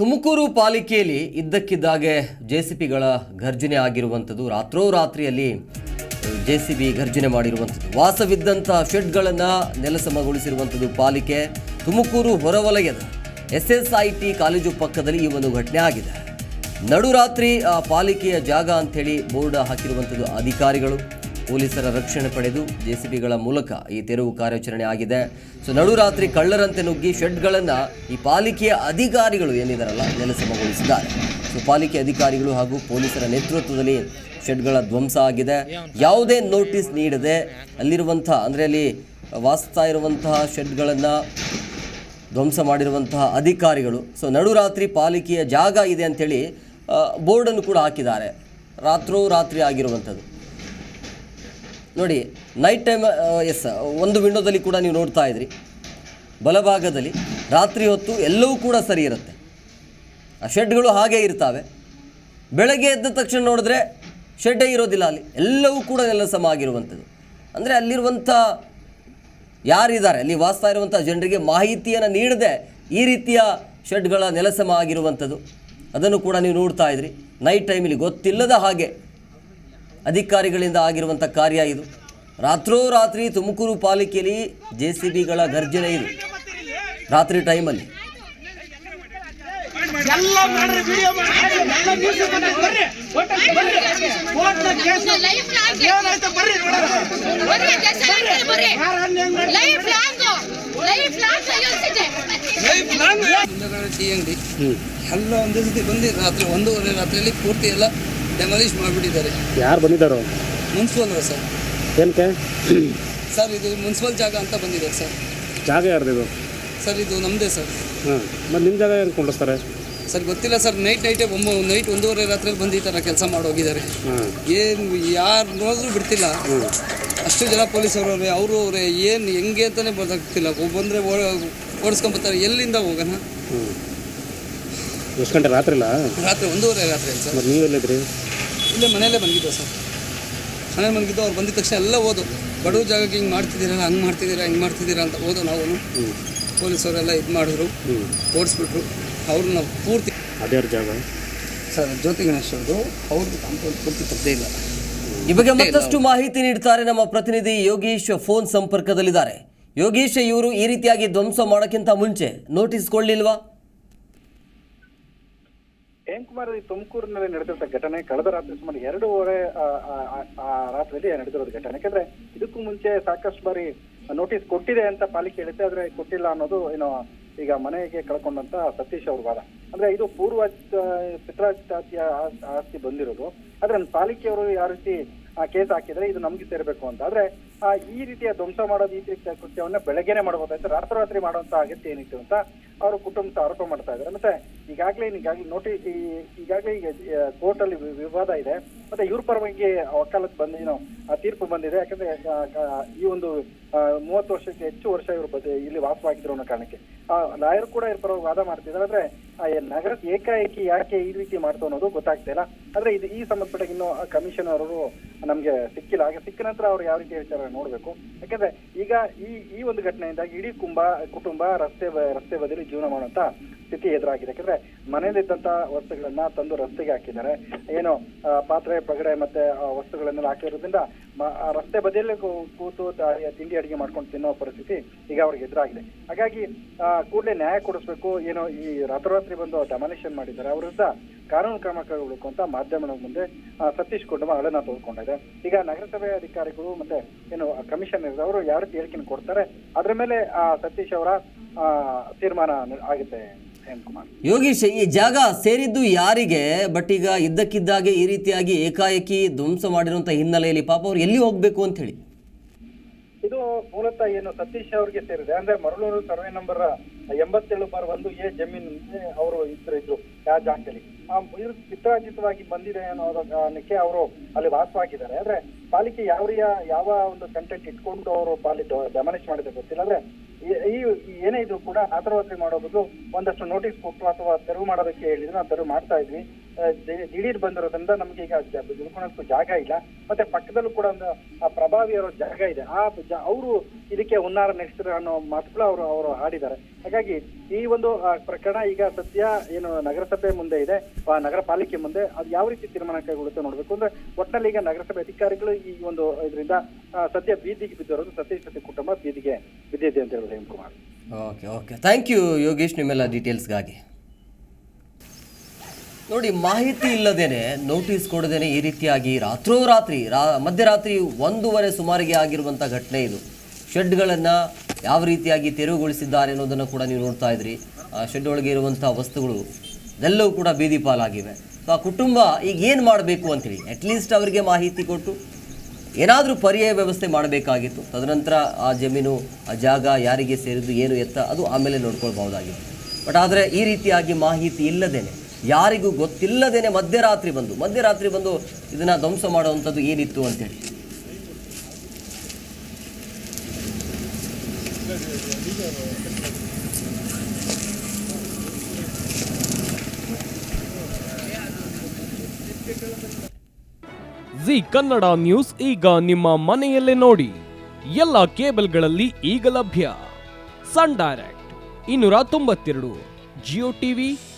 ತುಮಕೂರು ಪಾಲಿಕೆಯಲ್ಲಿ ಇದ್ದಕ್ಕಿದ್ದಾಗೆ J C ಪಿಗಳ ಘರ್ಜನೆ ಆಗಿರುವಂಥದ್ದು. ರಾತ್ರೋರಾತ್ರಿಯಲ್ಲಿ ಜೆ ಸಿ ಬಿ ಘರ್ಜನೆ ಮಾಡಿರುವಂಥದ್ದು. ವಾಸವಿದ್ದಂಥ ಶೆಡ್ಗಳನ್ನು ನೆಲಸಮಗೊಳಿಸಿರುವಂಥದ್ದು ಪಾಲಿಕೆ. ತುಮಕೂರು ಹೊರವಲಯದ S S I T college ಪಕ್ಕದಲ್ಲಿ ಈ ಒಂದು ಘಟನೆ ಆಗಿದೆ. ನಡುರಾತ್ರಿ ಪಾಲಿಕೆಯ ಜಾಗ ಅಂಥೇಳಿ ಬೋರ್ಡ್ ಹಾಕಿರುವಂಥದ್ದು ಅಧಿಕಾರಿಗಳು. ಪೊಲೀಸರ ರಕ್ಷಣೆ ಪಡೆದು ಜೆಸಿಬಿಗಳ ಮೂಲಕ ಈ ತೆರವು ಕಾರ್ಯಾಚರಣೆ ಆಗಿದೆ. ಸೊ ನಡುರಾತ್ರಿ ಕಳ್ಳರಂತೆ ನುಗ್ಗಿ ಶೆಡ್ಗಳನ್ನು ಈ ಪಾಲಿಕೆಯ ಅಧಿಕಾರಿಗಳು ಏನಿದಾರಲ್ಲ ನೆಲಸಮಗೊಳಿಸಿದ್ದಾರೆ. ಸೊ, ಪಾಲಿಕೆ ಅಧಿಕಾರಿಗಳು ಹಾಗೂ ಪೊಲೀಸರ ನೇತೃತ್ವದಲ್ಲಿ ಶೆಡ್ಗಳ ಧ್ವಂಸ ಆಗಿದೆ. ಯಾವುದೇ ನೋಟಿಸ್ ನೀಡದೆ ಅಲ್ಲಿರುವಂಥ, ಅಂದರೆ ಅಲ್ಲಿ ವಾಸಿಸ್ತಾ ಇರುವಂತಹ ಶೆಡ್ಗಳನ್ನು ಧ್ವಂಸ ಮಾಡಿರುವಂತಹ ಅಧಿಕಾರಿಗಳು, ಸೊ ನಡುರಾತ್ರಿ ಪಾಲಿಕೆಯ ಜಾಗ ಇದೆ ಅಂಥೇಳಿ ಬೋರ್ಡನ್ನು ಕೂಡ ಹಾಕಿದ್ದಾರೆ. ರಾತ್ರೋ ರಾತ್ರಿ ಆಗಿರುವಂಥದ್ದು. ನೋಡಿ ನೈಟ್ ಟೈಮ್ ಎಸ್ ಒಂದು ವಿಂಡೋದಲ್ಲಿ ಕೂಡ ನೀವು ನೋಡ್ತಾ ಇದ್ರಿ. ಬಲಭಾಗದಲ್ಲಿ ರಾತ್ರಿ ಹೊತ್ತು ಎಲ್ಲವೂ ಕೂಡ ಸರಿ ಇರುತ್ತೆ. ಆ ಶೆಡ್ಗಳು ಹಾಗೇ ಇರ್ತವೆ. ಬೆಳಗ್ಗೆ ಎದ್ದ ತಕ್ಷಣ ನೋಡಿದ್ರೆ ಶೆಡ್ಡೇ ಇರೋದಿಲ್ಲ ಅಲ್ಲಿ. ಎಲ್ಲವೂ ಕೂಡ ನೆಲಸಮ ಆಗಿರುವಂಥದ್ದು ಅಂದರೆ ಅಲ್ಲಿರುವಂಥ ಯಾರಿದ್ದಾರೆ, ಅಲ್ಲಿ ವಾಸ್ತಾ ಇರುವಂಥ ಜನರಿಗೆ ಮಾಹಿತಿಯನ್ನು ನೀಡದೆ ಈ ರೀತಿಯ ಶೆಡ್ಗಳ ನೆಲಸಮ ಆಗಿರುವಂಥದ್ದು ಅದನ್ನು ಕೂಡ ನೀವು ನೋಡ್ತಾ ಇದ್ರಿ. ನೈಟ್ ಟೈಮಲ್ಲಿ ಗೊತ್ತಿಲ್ಲದ ಹಾಗೆ ಅಧಿಕಾರಿಗಳಿಂದ ಆಗಿರುವಂಥ ಕಾರ್ಯ ಇದು. ರಾತ್ರೋರಾತ್ರಿ ತುಮಕೂರು ಪಾಲಿಕೆಯಲ್ಲಿ ಜೆ ಸಿ ಬಿಗಳ ಗರ್ಜನೆ ಇದು. ರಾತ್ರಿ ಟೈಮಲ್ಲಿ. ಎಲ್ಲ ಒಂದೇ ಬಂದು ರಾತ್ರಿ ಒಂದೂವರೆ ರಾತ್ರಿಯಲ್ಲಿ ಪೂರ್ತಿ ಎಲ್ಲ ಡೆಮಾಲಿಷ್ ಮಾಡಿಬಿಟ್ಟಿದ್ದಾರೆ. ಯಾರು ಬಂದಿದ್ದಾರೆ? Municipal sir. ಏನಕ್ಕೆ? ಸರ್ ಇದು ಮುನ್ಸಿಪಲ್ ಜಾಗ ಅಂತ ಬಂದಿದ್ದಾರೆ ಸರ್. ಜಾಗ ಯಾರ್ದಿದು ಸರ್ ಇದು ನಮ್ಮದೇ ಸರ್. ಹಾಂ ಮತ್ತು ನಿಮ್ಮ ಜಾಗ ಏನು ಕೊಂಡಿಸ್ತಾರೆ ಸರ್ ಗೊತ್ತಿಲ್ಲ ಸರ್ ನೈಟ್ ನೈಟೇ ಒಂಬ ನೈಟ್ ಒಂದೂವರೆ ರಾತ್ರಿಯಲ್ಲಿ ಬಂದು ಈ ಥರ ಕೆಲಸ ಮಾಡೋಗಿದ್ದಾರೆ ಹಾಂ. ಏನು ಯಾರು ನೋಡಿದ್ರು ಬಿಡ್ತಿಲ್ಲ. ಅಷ್ಟು ಜನ ಪೊಲೀಸರವ್ರೆ ಅವರು ಅವರೇ ಏನು ಹೆಂಗೆ ಅಂತಲೇ ಗೊತ್ತಾಗ್ತಿಲ್ಲ ಬಂದರೆ ಓಡಿಸ್ಕೊಂಬರ್ತಾರೆ ಎಲ್ಲಿಂದ ಹೋಗೋಣ? ಹ್ಞೂ ಎಷ್ಟು ಗಂಟೆ ರಾತ್ರಿಲ್ಲ ರಾತ್ರಿ ಒಂದೂವರೆ ರಾತ್ರಿ ಸರ್. ನೀವೆಲ್ಲಿದ್ರಿ? ಇಲ್ಲೇ ಮನೆಯಲ್ಲೇ ಬಂದಿದ್ದೋ ಸರ್. ಮನೇಲಿ ಬಂದಿದ್ದು ಅವ್ರು ಬಂದಿದ ತಕ್ಷಣ ಎಲ್ಲ ಓದು. ಬಡವ್ರ ಜಾಗಕ್ಕೆ ಹಿಂಗೆ ಮಾಡ್ತಿದ್ದೀರಲ್ಲ ಹಂಗೆ ಮಾಡ್ತಿದ್ದೀರಾ ಹಿಂಗೆ ಮಾಡ್ತಿದ್ದೀರಾ ಅಂತ ಓದು ನಾವು. ಪೊಲೀಸವರೆಲ್ಲ ಇದು ಮಾಡಿದ್ರು ಓಡಿಸ್ಬಿಟ್ರು. ಅವ್ರನ್ನ ಪೂರ್ತಿ ಅದೇ ಜಾಗ? ಸರ್ ಜ್ಯೋತಿ ಗಣೇಶ್ ಅವರು ಅವ್ರದ್ದು ಕಾಂಪೌಂಡ್ ಪೂರ್ತಿ ತಪ್ಪದೇ ಇಲ್ಲ. ಈ ಬಗ್ಗೆ ಮತ್ತಷ್ಟು ಮಾಹಿತಿ ನೀಡ್ತಾರೆ ನಮ್ಮ ಪ್ರತಿನಿಧಿ ಯೋಗೀಶ್ ಫೋನ್ ಸಂಪರ್ಕದಲ್ಲಿದ್ದಾರೆ. ಯೋಗೀಶ್ ಇವರು ಈ ರೀತಿಯಾಗಿ ಧ್ವಂಸ ಮಾಡೋಕ್ಕಿಂತ ಮುಂಚೆ ನೋಟಿಸ್ ಕೊಳ್ಳಿಲ್ವಾ ಹೇಮ್ ಕುಮಾರ್ ಈ ತುಮಕೂರಿನಲ್ಲಿ ನಡೆದಿರೋ ಘಟನೆ ಕಳೆದ ರಾತ್ರಿ ಸುಮಾರು ಎರಡೂವರೆ ಆ, ರಾತ್ರಿಯಲ್ಲಿ ನಡೆದಿರೋದು ಘಟನೆ. ಯಾಕಂದ್ರೆ ಇದಕ್ಕೂ ಮುಂಚೆ ಸಾಕಷ್ಟು ಬಾರಿ ನೋಟಿಸ್ ಕೊಟ್ಟಿದೆ ಅಂತ ಪಾಲಿಕೆ ಹೇಳುತ್ತೆ ಆದ್ರೆ ಕೊಟ್ಟಿಲ್ಲ ಅನ್ನೋದು ಏನು ಈಗ ಮನೆಗೆ ಕಳ್ಕೊಂಡಂತ ಸತೀಶ್ ಅವ್ರ ವಾದ. ಅಂದ್ರೆ ಇದು ಪೂರ್ವ ಪಿತ್ರಾಜಿತಾತಿಯ ಆಸ್ತಿ ಬಂದಿರೋದು. ಆದ್ರೆ ಪಾಲಿಕೆಯವರು ಯಾವ ರೀತಿ ಕೇಸ್ ಹಾಕಿದ್ರೆ ಇದು ನಮ್ಗೆ ಸೇರ್ಬೇಕು ಅಂತ. ಆದ್ರೆ ಈ ರೀತಿಯ ಧ್ವಂಸ ಮಾಡೋದು ಈ ರೀತಿಯ ಕೃತ್ಯವನ್ನ ಬೆಳಗ್ಗೆನೆ ಮಾಡಬಹುದಾಯ್ತು ರಾತ್ರೋರಾತ್ರಿ ಮಾಡುವಂತ ಅಗತ್ಯ ಏನಿತ್ತು ಅಂತ ಅವರು ಕುಟುಂಬ ಆರೋಪ ಮಾಡ್ತಾ ಇದ್ದಾರೆ. ಮತ್ತೆ ಈಗಾಗಲೇ ಈಗಾಗಲೇ ನೋಟಿಸ್ ಈಗಾಗಲೇ ಈಗ ಕೋರ್ಟ್ ಅಲ್ಲಿ ವಿವಾದ ಇದೆ. ಮತ್ತೆ ಇವ್ರ ಪರವಾಗಿ ವಕಾಲತ್ ಬಂದು ಏನು ತೀರ್ಪು ಬಂದಿದೆ. ಯಾಕಂದ್ರೆ ಈ ಒಂದು ಮೂವತ್ತು ವರ್ಷಕ್ಕೆ ಹೆಚ್ಚು ವರ್ಷ ಇವರು ಬದ ಇಲ್ಲಿ ವಾಸವಾಗಿದ್ರು ಅನ್ನೋ ಕಾರಣಕ್ಕೆ. ಆ ಲಾಯರ್ ಕೂಡ ಇವ್ರ ಪರವಾಗಿ ವಾದ ಮಾಡ್ತಿದ್ದಾರೆ. ಆದ್ರೆ ಆ, ಈ ನಗರ ಏಕಾಏಕಿ ಯಾಕೆ ಈ ರೀತಿ ಮಾಡ್ತು ಅನ್ನೋದು ಗೊತ್ತಾಗ್ತಾ ಇಲ್ಲ. ಆದ್ರೆ ಇದು ಈ ಸಂಬಂಧಪಟ್ಟ ಇನ್ನು ಕಮಿಷನ್ ಅವರು ನಮ್ಗೆ ಸಿಕ್ಕಿಲ್ಲ. ಹಾಗೆ ಸಿಕ್ಕ ನಂತರ ಅವ್ರು ಯಾವ ರೀತಿ ಹೇಳ್ತಾರೆ ನೋಡ್ಬೇಕು. ಯಾಕಂದ್ರೆ ಈಗ ಈ ಈ ಒಂದು ಘಟನೆಯಿಂದಾಗಿ ಇಡೀ ಕುಂಬ ಕುಟುಂಬ ರಸ್ತೆ ರಸ್ತೆ ಬದಿಲಿ ಜೀವನ ಮಾಡುವಂತ ಸ್ಥಿತಿ ಎದುರಾಗಿದೆ. ಯಾಕಂದ್ರೆ ಮನೆಯಲ್ಲಿದ್ದಂತ ವಸ್ತುಗಳನ್ನ ತಂದು ರಸ್ತೆಗೆ ಹಾಕಿದ್ದಾರೆ. ಏನು ಪಾತ್ರೆ, ಪಗಡೆ ಮತ್ತೆ ವಸ್ತುಗಳನ್ನೆಲ್ಲ ಹಾಕಿರೋದ್ರಿಂದ ರಸ್ತೆ ಬದಿಯಲ್ಲಿ ಕೂತು ತಿಂಡಿ ಅಡಿಗೆ ಮಾಡ್ಕೊಂಡು ತಿನ್ನೋ ಪರಿಸ್ಥಿತಿ ಈಗ ಅವ್ರಿಗೆ ಎದುರಾಗಿದೆ. ಹಾಗಾಗಿ ಕೂಡಲೇ ನ್ಯಾಯ ಕೊಡಿಸ್ಬೇಕು. ಏನೋ, ಈ ರಾತ್ರೋರಾತ್ರಿ ಬಂದು ಡಮಾನೇಷನ್ ಮಾಡಿದ್ದಾರೆ. ಅವ್ರ ವಿರುದ್ಧ ಕಾನೂನು ಕ್ರಮ ಕೈಗೊಳ್ಳಬೇಕು ಅಂತ ಮಾಧ್ಯಮದ ಮುಂದೆ ಸತೀಶ್ ಕುಟುಂಬ ಅಳನ ತೋರ್ಕೊಂಡಿದೆ ಈಗ ನಗರಸಭೆ ಅಧಿಕಾರಿಗಳು ಮತ್ತೆ, ಏನು ಕಮಿಷನರ್ ಅವರು ಯಾವ ರೀತಿ ಕೊಡ್ತಾರೆ? ಅದ್ರ ಮೇಲೆ ಸತೀಶ್ ಅವರ ತೀರ್ಮಾನ ಆಗುತ್ತೆ ಯೋಗೀಶ್ ಈ ಜಾಗ ಸೇರಿದ್ದು ಯಾರಿಗೆ? ಬಟ್ ಈಗ ಇದ್ದಕ್ಕಿದ್ದಾಗೆ ಈ ರೀತಿಯಾಗಿ ಏಕಾಏಕಿ ಧ್ವಂಸ ಮಾಡಿರುವಂಥ ಹಿನ್ನೆಲೆಯಲ್ಲಿ ಪಾಪ ಅವ್ರು ಎಲ್ಲಿ ಹೋಗ್ಬೇಕು ಅಂತ ಹೇಳಿ? ಇದು ಮೂಲತಃ ಏನು ಸತೀಶ್ ಅವರಿಗೆ ಸೇರಿದೆ. ಅಂದ್ರೆ ಮರಳೂರು ಸರ್ವೆ ನಂಬರ್ ಎಂಬತ್ತೇಳು ಬಾರ್ ಒಂದು ಎ ಜಮೀನು ಅವರು ಇದ್ರು ಇದ್ರು ಆ ಜಾಗದಲ್ಲಿ. ಆ ಇದು ಚಿತ್ರಾಜಿತವಾಗಿ ಬಂದಿದೆ ಅನ್ನೋ ಕಾರಣಕ್ಕೆ ಅವರು ಅಲ್ಲಿ ವಾಸವಾಗಿದ್ದಾರೆ. ಅಂದ್ರೆ ಪಾಲಿಕೆ ಯಾವ ಯಾವ ಒಂದು ಕಂಟೆಂಟ್ ಇಟ್ಕೊಂಡು ಅವರು ಪಾಲಿ ಡೆಮಾಲಿಷ್ ಮಾಡಿದ್ರೆ ಗೊತ್ತಿಲ್ಲ. ಅಂದ್ರೆ ಈ- ಏನೇ ಇದ್ರು ಕೂಡ ರಾತ್ರೋರಾತ್ರಿ ಮಾಡೋ ಒಂದಷ್ಟು ನೋಟಿಸ್ ಕೊಟ್ಟು ಅಥವಾ ತೆರವು ಮಾಡೋದಕ್ಕೆ ಹೇಳಿದ್ರು ನಾವು ತೆರವು ಮಾಡ್ತಾ ಇದ್ವಿ. ದಿಢೀರ್ ಬಂದಿರೋದ್ರಿಂದ ನಮ್ಗೆ ಈಗ ಉಳ್ಕೊಳಕ್ಕೂ ಜಾಗ ಇಲ್ಲ. ಮತ್ತೆ ಪಕ್ಕದಲ್ಲೂ ಕೂಡ ಒಂದು, ಆ, ಪ್ರಭಾವಿ ಅವರ ಜಾಗ ಇದೆ. ಆ ಅವರು ಇದಕ್ಕೆ ಹುನ್ನಾರ ನಡೆಸಿದ್ರು ಅನ್ನೋ ಮಾತುಗಳು ಅವರು ಅವರು ಹಾಡಿದ್ದಾರೆ. ಹಾಗಾಗಿ ಈ ಒಂದು ಪ್ರಕರಣ ಈಗ ಸದ್ಯ ಏನು ನಗರಸಭೆ ಮುಂದೆ ಇದೆ. ನಗರ ಪಾಲಿಕೆ ಮುಂದೆ. ಅದು ಯಾವ ರೀತಿ ತೀರ್ಮಾನ ಕೈಗೊಳ್ಳುತ್ತೆ ನೋಡ್ಬೇಕು. ಅಂದ್ರೆ ಒಟ್ಟಿನಲ್ಲಿ ಈಗ ನಗರಸಭೆ ಅಧಿಕಾರಿಗಳು ಈ ಒಂದು ಇದರಿಂದ ಸದ್ಯ ಬೀದಿಗೆ ಬಿದ್ದಿರೋದು ಸತ್ಯ ಕುಟುಂಬ ಬೀದಿಗೆ ಬಿದ್ದಿದೆ ಅಂತ ಹೇಳಿದ್ರು Hemakumar. Okay okay thank you Yogesh, ನಿಮ್ಮೆಲ್ಲ ಡೀಟೇಲ್ಸ್ಗಾಗಿ ನೋಡಿ, ಮಾಹಿತಿ ಇಲ್ಲದೇನೆ ನೋಟಿಸ್ ಕೊಡದೇನೆ ಈ ರೀತಿಯಾಗಿ ರಾತ್ರೋರಾತ್ರಿ, ರಾ, ಮಧ್ಯರಾತ್ರಿ ಒಂದೂವರೆ ಸುಮಾರಿಗೆ ಆಗಿರುವಂಥ ಘಟನೆ ಇದು. ಶೆಡ್ಗಳನ್ನು ಯಾವ ರೀತಿಯಾಗಿ ತೆರವುಗೊಳಿಸಿದ್ದಾರೆ ಅನ್ನೋದನ್ನು ಕೂಡ ನೀವು ನೋಡ್ತಾ ಇದ್ರಿ. ಆ ಶೆಡ್ ಒಳಗೆ ಇರುವಂಥ ವಸ್ತುಗಳು ಎಲ್ಲವೂ ಕೂಡ ಬೀದಿ ಪಾಲಾಗಿವೆ. ಸೊ ಆ ಕುಟುಂಬ ಈಗ ಏನು ಮಾಡಬೇಕು ಅಂತೇಳಿ ಅಟ್ಲೀಸ್ಟ್ ಅವರಿಗೆ ಮಾಹಿತಿ ಕೊಟ್ಟು, ಏನಾದರೂ ಪರ್ಯಾಯ ವ್ಯವಸ್ಥೆ ಮಾಡಬೇಕಾಗಿತ್ತು. ತದನಂತರ ಆ ಜಮೀನು, ಆ ಜಾಗ ಯಾರಿಗೆ ಸೇರಿದ್ದು, ಏನು ಎತ್ತ, ಅದು ಆಮೇಲೆ ನೋಡ್ಕೊಳ್ಬಹುದಾಗಿತ್ತು. ಬಟ್ ಆದರೆ ಈ ರೀತಿಯಾಗಿ ಮಾಹಿತಿ ಇಲ್ಲದೇನೆ ಯಾರಿಗೂ ಗೊತ್ತಿಲ್ಲದೇನೆ ಮಧ್ಯರಾತ್ರಿ ಬಂದು ಮಧ್ಯರಾತ್ರಿ ಬಂದು ಇದನ್ನ ಧ್ವಂಸ ಮಾಡುವಂಥದ್ದು ಏನಿತ್ತು ಅಂತೇಳಿ. ಜಿ ಕನ್ನಡ ನ್ಯೂಸ್ ಈಗ ನಿಮ್ಮ ಮನೆಯಲ್ಲೇ ನೋಡಿ. ಎಲ್ಲ ಕೇಬಲ್ಗಳಲ್ಲಿ ಈಗ ಲಭ್ಯ. ಸನ್ ಡೈರೆಕ್ಟ್, ಇನ್ನೂರ ತೊಂಬತ್ತೆರಡು, ಜಿಯೋ ಟಿವಿ